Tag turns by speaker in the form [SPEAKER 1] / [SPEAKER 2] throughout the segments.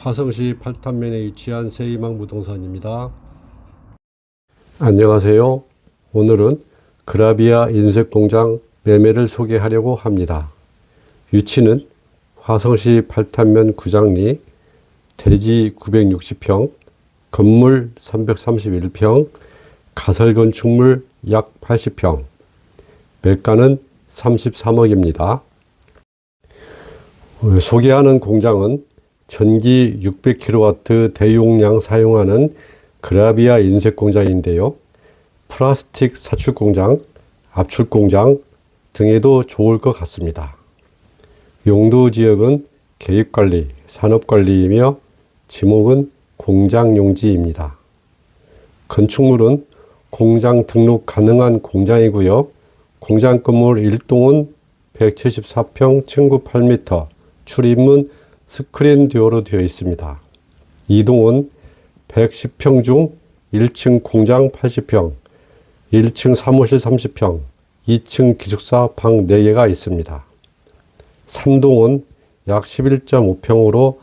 [SPEAKER 1] 화성시 팔탄면에 위치한 세이망 부동산입니다. 안녕하세요. 오늘은 그라비아 인쇄 공장 매매를 소개하려고 합니다. 위치는 화성시 팔탄면 구장리 대지 960평, 건물 331평, 가설 건축물 약 80평, 매가는 33억입니다. 어, 소개하는 공장은 전기 600kW 대용량 사용하는 그라비아 인쇄 공장인데요. 플라스틱 사출 공장, 압출 공장 등에도 좋을 것 같습니다. 용도 지역은 계획관리, 산업관리이며 지목은 공장용지입니다. 건축물은 공장 등록 가능한 공장이고요. 공장 건물 1동은 174평, 층구 8m, 출입문 스크린 듀어로 되어 있습니다. 2동은 110평 중 1층 공장 80평, 1층 사무실 30평, 2층 기숙사 방 4개가 있습니다. 3동은 약 11.5평으로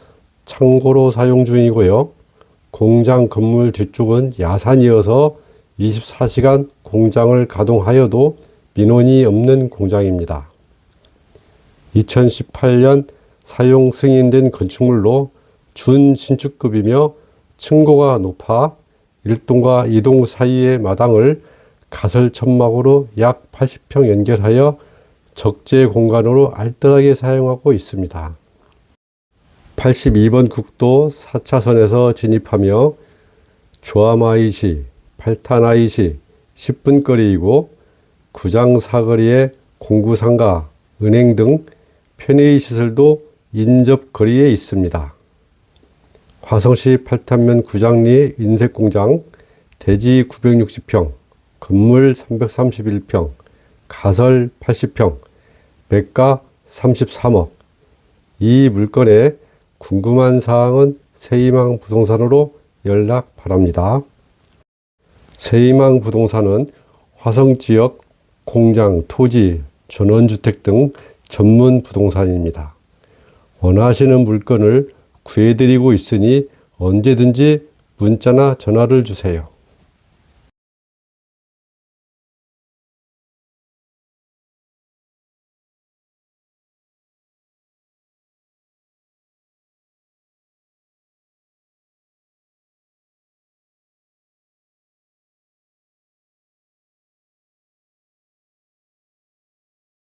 [SPEAKER 1] 창고로 사용 중이고요. 공장 건물 뒤쪽은 야산이어서 24시간 공장을 가동하여도 민원이 없는 공장입니다. 2018년 사용 승인된 건축물로 준신축급이며 층고가 높아 1동과 2동 사이의 마당을 가설 천막으로 약 80평 연결하여 적재 공간으로 알뜰하게 사용하고 있습니다. 82번 국도 4차선에서 진입하며 조아마이시, 팔타나이시 10분 거리이고 구장 사거리에 공구상가, 은행 등 편의 시설도 인접 거리에 있습니다. 화성시 팔탄면 구장리 인쇄공장 대지 960평, 건물 331평, 가설 80평, 매가 33억. 이 물건에 궁금한 사항은 세이망 부동산으로 연락 바랍니다. 세이망 부동산은 화성 지역 공장, 토지, 전원주택 등 전문 부동산입니다. 원하시는 물건을 구해드리고 있으니 언제든지 문자나 전화를 주세요.